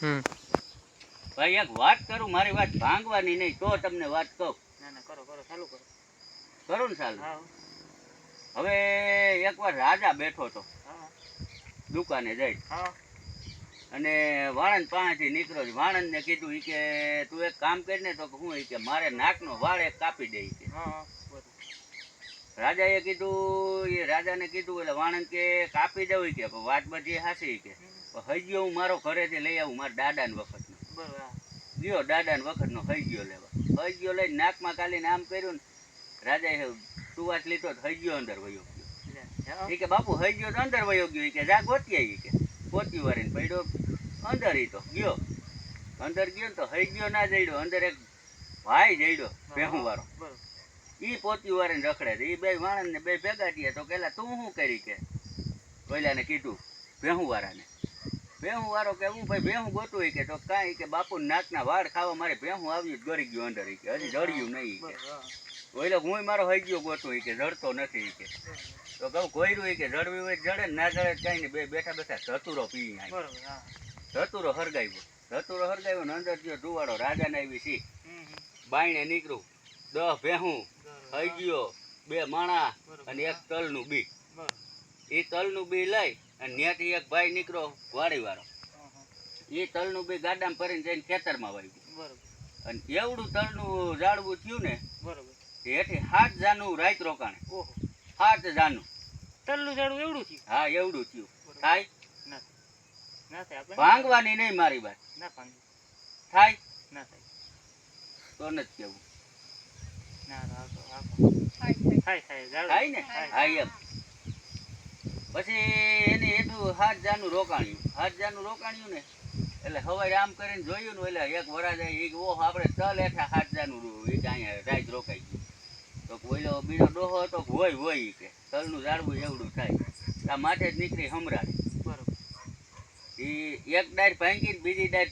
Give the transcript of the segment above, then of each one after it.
હમ. ભાઈ એક વાત કરું મારી વાત ભાંગવાની નહીં તો તમને વાત કહું. ના ના કરો કરો ચાલુ કરો. કરો ને ચાલુ. હવે એકવાર રાજા બેઠો હતો દુકાને જઈ અને વાણંદ પાસેથી નીકળ્યો છે. વાણંદને કીધું ઈ કે તું એક કામ કરીને તો હું ઈ કે મારે નાકનો વાળ એક કાપી દે કે. રાજાએ કીધું એ રાજાને કીધું એટલે વાણંદ કે કાપી દેવું કે વાત બધી હાસી કે. ગયો હું મારો ઘરેથી લઈ આવું મારા દાદાને વખતનો. ગયો દાદાને વખતનો હઈ ગયો લેવા. હઈ ગયો લઈને નાકમાં કાલીને આમ કર્યું ને રાજાએ સુવાસ લીધો ગયો અંદર વયો ગયો. એ કે બાપુ હઈ ગયો તો અંદર વયો ગયો કે જા ગોતી ઈ કે. ગોતી વારીને પડ્યો અંદર એ તો ગયો. અંદર ગયો ને તો હઈ ગયો ના જઈડો અંદર એક ભાઈ જઈડો ભેહું વાળો. એ ઈ પોતી વારીને રખડે છે એ બે વાણંદ ને બે ભેગા થયા તો કેલા તું શું કરી કે? પહેલાને કીધું ભેહું વાળાને. ભેહું વાળો કે હું ભાઈ ભેહું ગોતું કે તો કાંઈ કે બાપુ નાકના વાળ ખાવા મારે ભેહું આવ્યું ગરી ગયું અંદર કે. હજી જડ્યું નહીં કે. બરોબર હું. મારો હઈ ગયો ગોતું કે જડતો નથી કે. તો કહું કોયરું કે જડવી હોય જડે ના જડે કાંઈ નહીં બે બેઠા બેઠા ધતુરો પી ધતુરો હરગાવ્યો ધતુરો હરગાવ્યો ને અંદર થયો ધુવાડો રાજાને આવી સી બાયણે નીકળું. દહ ભેહું હઈ ગયો બે માણા અને એક તલનું બી એ તલનું બી લઈ અને ત્યાંથી એક ભાઈ નીકળો હા એ તલનું બી ગાડામાં ભરીને જઈને ખેતરમાં વાગ્યું અને એવડું તલનું ઝાડવું થયું ને હેઠી હાથ જાનું રાત રોકાણે. ઓહો. હાથ જાનું. તલનું ઝાડવું એવડું થયું? હા એવડું થયું. થાય? ના થાય. ના થાય આપણે? ભાંગવાની નહીં મારી વાત. ના ભાંગી. થાય? ના થાય. તો નથી કેવું ના રાખો રાખો થાય થાય. થાય ને? થાય. હા એમ. પછી એને એટલું હાથ જાનું રોકાણ્યું. હાથ જાનું રોકાણ્યું ને એટલે હવાઈ આમ કરીને જોયું ને એટલે એક વરાજા એ ઓહ આપણે તલ એઠા હાથ જાનું એ કે અહીંયા રાત રોકાઈ ગયું. તો ઓઈલો બીજો ડોહો હતો હોય હોય કે. તલનું ઝાડવું એવડું થાય. આ માથે જ નીકળી હમરાડી બરોબર. એ એક ડાયર ભાંગીને બીજી ડાયર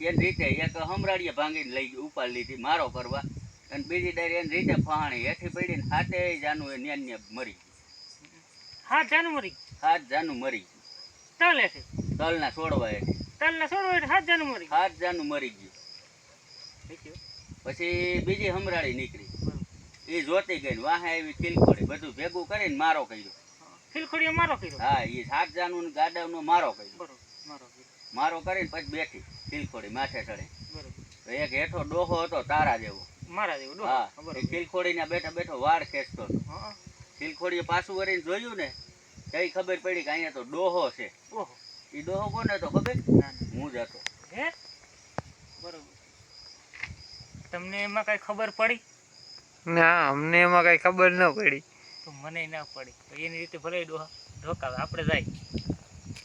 એની રીતે એક હમરાડીએ ભાંગીને લઈ ગયું ઉપાડ લીધી મારો કરવા. અને બીજી ડાયર એની રીતે ફાણી હેઠી પડીને હાથે જાનું એ ન્યા ને મરી ગયું. હા જાનું મરી હાથ જાનું મરી ગયું. તલ ના છોડવા એટલે તલ ના છોડવા એટલે સાત જાનું મરી હાથ જાનું મરી ગયું. પછી બીજી હમરાળી નીકળી. એ જોતી ગઈ વાહે આવી ખીલખોડી બધું ભેગું કરીને મારો કર્યો. ફિલખોડીએ મારો કર્યો? હા એ સાત જાનુ ને ગાડાનો મારો કર્યો. મારો કરીને પછી બેઠી ખીલખોડી માથે ચડે. એક હેઠો ડોહો હતો તારા જેવો. મારા જેવો ડોહો. હા બરોબર. ને બેઠા બેઠો વાળ ખેંચતો હતો. ખીલખોડીએ પાછું વળીને જોયું ને કઈ ખબર પડી કે અહીંયા તો ડોહો છે. ઓહો. એ ડોહો કોને તો ખબર? હું જ હતો. હે? બરોબર. તમને એમાં કઈ ખબર પડી? ના અમને એમાં કઈ ખબર ન પડી. તો મને ના પડી. એની રીતે ભલે ડોહા ઢોકાવે આપણે જાય.